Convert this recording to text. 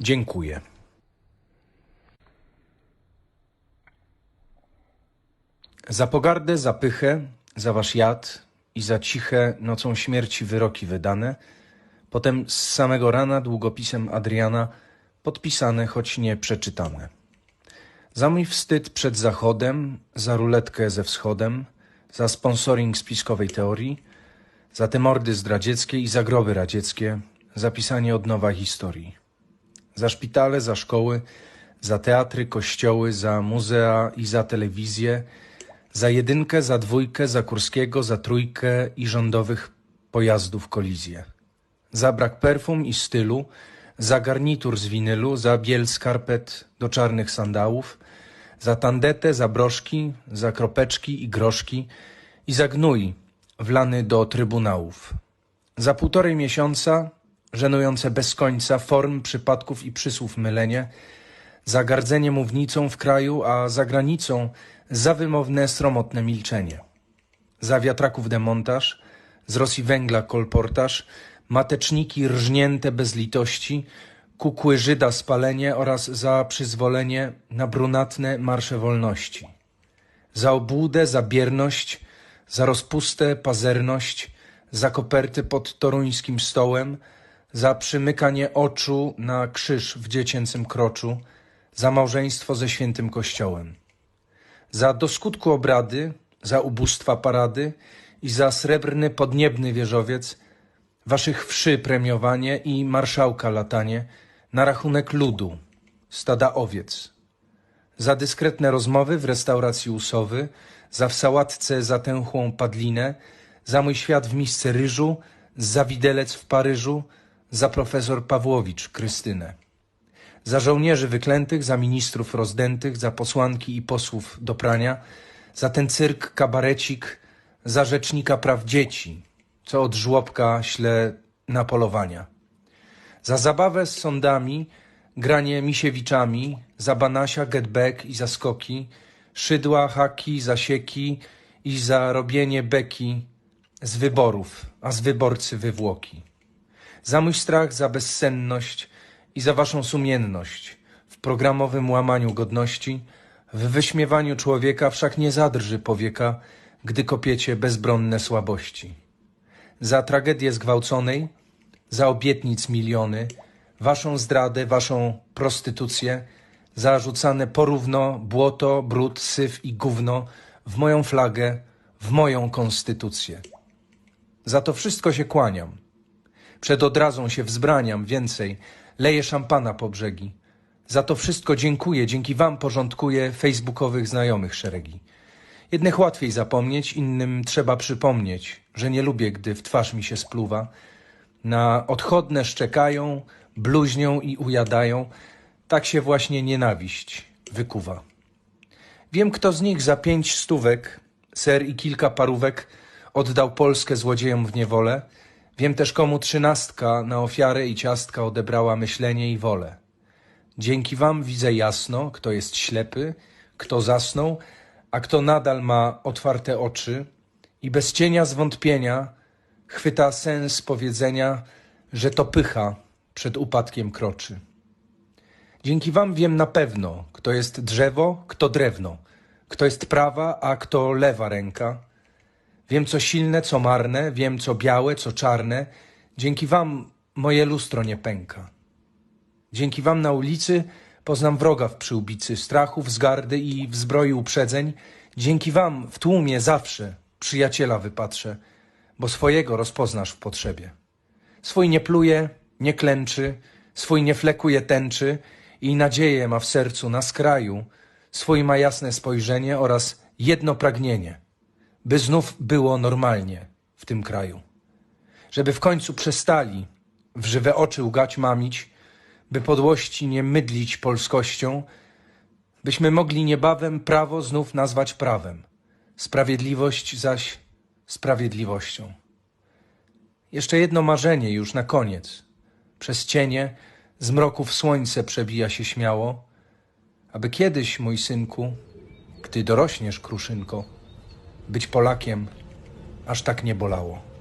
Dziękuję. Za pogardę, za pychę, za wasz jad i za ciche nocą śmierci wyroki wydane, potem z samego rana długopisem Adriana podpisane, choć nie przeczytane. Za mój wstyd przed Zachodem, za ruletkę ze Wschodem, za sponsoring spiskowej teorii, za te mordy zdradzieckie i za groby radzieckie, za pisanie od nowa historii. Za szpitale, za szkoły, za teatry, kościoły, za muzea i za telewizję, za jedynkę, za dwójkę, za Kurskiego, za trójkę i rządowych pojazdów kolizję. Za brak perfum i stylu, za garnitur z winylu, za biel skarpet do czarnych sandałów, za tandetę, za broszki, za kropeczki i groszki i za gnój wlany do trybunałów. Za półtorej miesiąca, żenujące bez końca form, przypadków i przysłów mylenie, za gardzenie mównicą w kraju, a za granicą za wymowne, sromotne milczenie. Za wiatraków demontaż, z Rosji węgla kolportaż, mateczniki rżnięte bez litości, kukły Żyda spalenie oraz za przyzwolenie na brunatne marsze wolności. Za obłudę, za bierność, za rozpustę, pazerność, za koperty pod toruńskim stołem, za przymykanie oczu na krzyż w dziecięcym kroczu, za małżeństwo ze świętym kościołem. Za do skutku obrady, za ubóstwa parady i za srebrny podniebny wieżowiec, waszych wszy premiowanie i marszałka latanie na rachunek ludu, stada owiec. Za dyskretne rozmowy w restauracji usowy, za w sałatce zatęchłą padlinę, za mój świat w misce ryżu, za widelec w Paryżu, za profesor Pawłowicz Krystynę. Za żołnierzy wyklętych, za ministrów rozdętych, za posłanki i posłów do prania, za ten cyrk, kabarecik, za rzecznika praw dzieci, co od żłobka śle na polowania. Za zabawę z sądami, granie misiewiczami, za Banasia, getback i za skoki, szydła, haki, zasieki i za robienie beki z wyborów, a z wyborcy wywłoki. Za mój strach, za bezsenność i za waszą sumienność w programowym łamaniu godności, w wyśmiewaniu człowieka wszak nie zadrży powieka, gdy kopiecie bezbronne słabości. Za tragedię zgwałconej, za obietnic miliony, waszą zdradę, waszą prostytucję, za rzucane porówno błoto, brud, syf i gówno w moją flagę, w moją konstytucję. Za to wszystko się kłaniam. Przed odrazą się wzbraniam, więcej, leję szampana po brzegi. Za to wszystko dziękuję, dzięki wam porządkuję facebookowych znajomych szeregi. Jednych łatwiej zapomnieć, innym trzeba przypomnieć, że nie lubię, gdy w twarz mi się spluwa. Na odchodne szczekają, bluźnią i ujadają. Tak się właśnie nienawiść wykuwa. Wiem, kto z nich za pięć stówek, ser i kilka parówek oddał Polskę złodziejom w niewolę. Wiem też, komu trzynastka na ofiarę i ciastka odebrała myślenie i wolę. Dzięki wam widzę jasno, kto jest ślepy, kto zasnął, a kto nadal ma otwarte oczy i bez cienia zwątpienia chwyta sens powiedzenia, że to pycha przed upadkiem kroczy. Dzięki wam wiem na pewno, kto jest drzewo, kto drewno, kto jest prawa, a kto lewa ręka. Wiem, co silne, co marne, wiem, co białe, co czarne. Dzięki wam moje lustro nie pęka. Dzięki wam na ulicy poznam wroga w przyłbicy, strachu, wzgardy i w zbroi uprzedzeń. Dzięki wam w tłumie zawsze przyjaciela wypatrzę, bo swojego rozpoznasz w potrzebie. Swój nie pluje, nie klęczy, swój nie flekuje tęczy i nadzieję ma w sercu na skraju, swój ma jasne spojrzenie oraz jedno pragnienie, by znów było normalnie w tym kraju. Żeby w końcu przestali w żywe oczy łgać mamić, by podłości nie mydlić polskością, byśmy mogli niebawem prawo znów nazwać prawem, sprawiedliwość zaś sprawiedliwością. Jeszcze jedno marzenie już na koniec. Przez cienie z mroków słońce przebija się śmiało, aby kiedyś, mój synku, gdy dorośniesz, kruszynko, być Polakiem aż tak nie bolało.